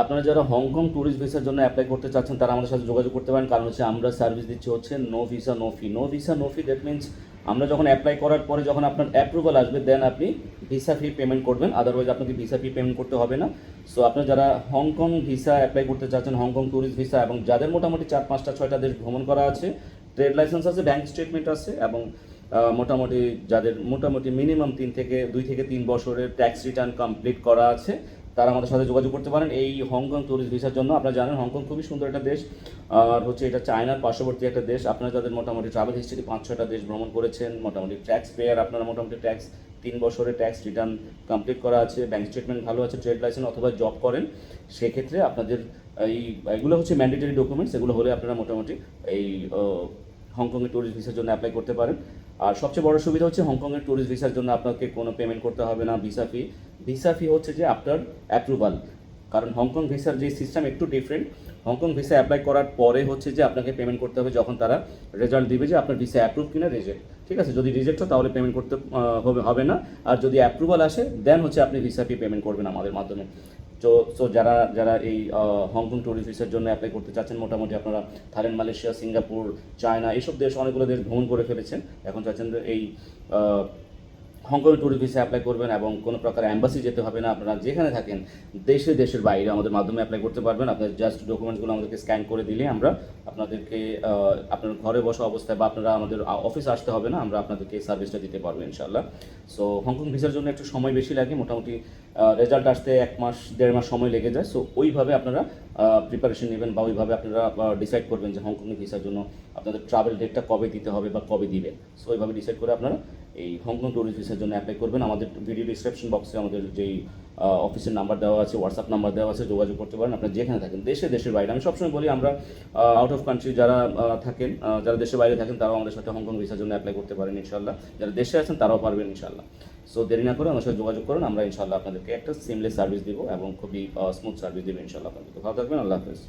আপনারা যারা Hong Kong tourist ভিসার জন্য অ্যাপ্লাই করতে চাচ্ছেন, তারা আমাদের সাথে যোগাযোগ করতে পারেন। কারণ হচ্ছে আমরা সার্ভিস দিচ্ছি হচ্ছে no visa no fee no visa no fee that means আমরা যখন অ্যাপ্লাই করার পরে যখন আপনার অ্যাপ্রুভাল আসবে দেন আপনি ভিসা ফি পেমেন্ট করবেন। আদারওয়াইজ আপনাকে ভিসা ফি পেমেন্ট করতে হবে না। সো আপনারা যারা হংকং ভিসা অ্যাপ্লাই করতে চাচ্ছেন হংকং ট্যুরিস্ট ভিসা এবং যাদের মোটামুটি চার, পাঁচটা, ছয়টা দেশ ভ্রমণ করা আছে ট্রেড লাইসেন্স আছে ব্যাংক স্টেটমেন্ট আছে, এবং মোটামুটি যাদের মোটামুটি মিনিমাম তিন থেকে, দুই থেকে তিন বছরের ট্যাক্স রিটার্ন কমপ্লিট করা আছে তারা আমাদের সাথে যোগাযোগ করতে পারেন। এই হংকং ট্যুরিস্ট ভিসার জন্য আপনারা জানেন, হংকং খুবই সুন্দর একটা দেশ। আর হচ্ছে এটা চায়নার পার্শ্ববর্তী একটা দেশ। আপনারা যাদের মোটামুটি ট্রাভেল হিস্ট্রি পাঁচ, ছয়টা দেশ ভ্রমণ করেছেন, মোটামুটি ট্যাক্স পেয়ার আপনারা মোটামুটি ট্যাক্স তিন বছরের ট্যাক্স রিটার্ন কমপ্লিট করা আছে ব্যাংক স্টেটমেন্ট ভালো আছে ট্রেড লাইসেন্স অথবা জব করেন, সেক্ষেত্রে আপনাদের এই, এগুলো হচ্ছে ম্যান্ডেটরি ডকুমেন্টস এগুলো হলে আপনারা মোটামুটি এই হংকংয়ের ট্যুরিস্ট ভিসার জন্য অ্যাপ্লাই করতে পারেন। আর সবচেয়ে বড় সুবিধা হচ্ছে হংকংয়ের ট্যুরিস্ট ভিসার জন্য আপনাকে কোনো পেমেন্ট করতে হবে না ভিসা ফি ভিসা ফি হচ্ছে যে আপনার অ্যাপ্রুভাল কারণ হংকং ভিসার যে সিস্টেম একটু ডিফারেন্ট হংকং ভিসা অ্যাপ্লাই করার পরে হচ্ছে যে আপনাকে পেমেন্ট করতে হবে যখন তারা রেজাল্ট দিবে যে আপনার ভিসা অ্যাপ্রুভ কিনা রিজেক্ট ঠিক আছে? যদি রিজেক্ট হয় তাহলে পেমেন্ট করতে হবে হবে না। আর যদি অ্যাপ্রুভাল আসে দেন হচ্ছে আপনি ভিসা ফি পেমেন্ট করবেন আমাদের মাধ্যমে। সো যারা যারা এই হংকং টুরিস্ট ভিসার জন্য অ্যাপ্লাই করতে চাচ্ছেন, মোটামুটি আপনারা থাইল্যান্ড মালয়েশিয়া সিঙ্গাপুর চায়না এইসব দেশ অনেকগুলো দেশ ভ্রমণ করে ফেলেছেন। এখন চাচ্ছেন এই হংকং ট্যুরিস্ট ভিসা অ্যাপ্লাই করবেন এবং কোনো প্রকার অ্যাম্বাসি যেতে হবে না। আপনারা যেখানে থাকেন, দেশে, দেশের বাইরে আমাদের মাধ্যমে অ্যাপ্লাই করতে পারবেন। আপনার জাস্ট ডকুমেন্টসগুলো আমাদেরকে স্ক্যান করে দিলে আমরা আপনাদেরকে আপনার ঘরে বসা অবস্থায় বা আপনারা আমাদের অফিসে আসতে হবে না, আমরা আপনাদেরকে সার্ভিসটা দিতে পারব ইনশাল্লাহ সো হংকং ভিসার জন্য একটু সময় বেশি লাগে। মোটামুটি রেজাল্ট আসতে এক মাস, দেড় মাস সময় লেগে যায়। সো ওইভাবে আপনারা প্রিপারেশন নেবেন বা ওইভাবে আপনারা ডিসাইড করবেন যে হংকং ভিসার জন্য আপনাদের ট্রাভেল ডেটটা কবে দিতে হবে বা কবে দিবেন সো ওইভাবে ডিসাইড করে আপনারা এই হংকং ট্যুরিস্ট ভিসার জন্য অ্যাপ্লাই করবেন। আমাদের ভিডিও ডিসক্রিপশন বক্সে আমাদের যেই অফিসের নাম্বার দেওয়া আছে হোয়াটসঅ্যাপ নাম্বার দেওয়া আছে, যোগাযোগ করতে পারেন। আপনারা যেখানে থাকেন, দেশে, দেশের বাইরে। আমি সবসময় বলি আমরা আউট অফ কান্ট্রি যারা থাকেন যারা দেশের বাইরে থাকেন, তারাও আমাদের সাথে হংকং ভিসার জন্য অ্যাপ্লাই করতে পারেন ইনশাল্লাহ যারা দেশে আছেন, তারাও পারবেন ইনশাল্লাহ সো দেরি না করে আমার সাথে যোগাযোগ করুন। আমরা ইনশাল্লাহ আপনাদেরকে একটা সিমলেস সার্ভিস দিব এবং খুবই স্মুথ সার্ভিস দেবো ইনশাল্লাহ আপনাদেরকে। ভালো থাকবেন, আল্লাহ হাফেজ।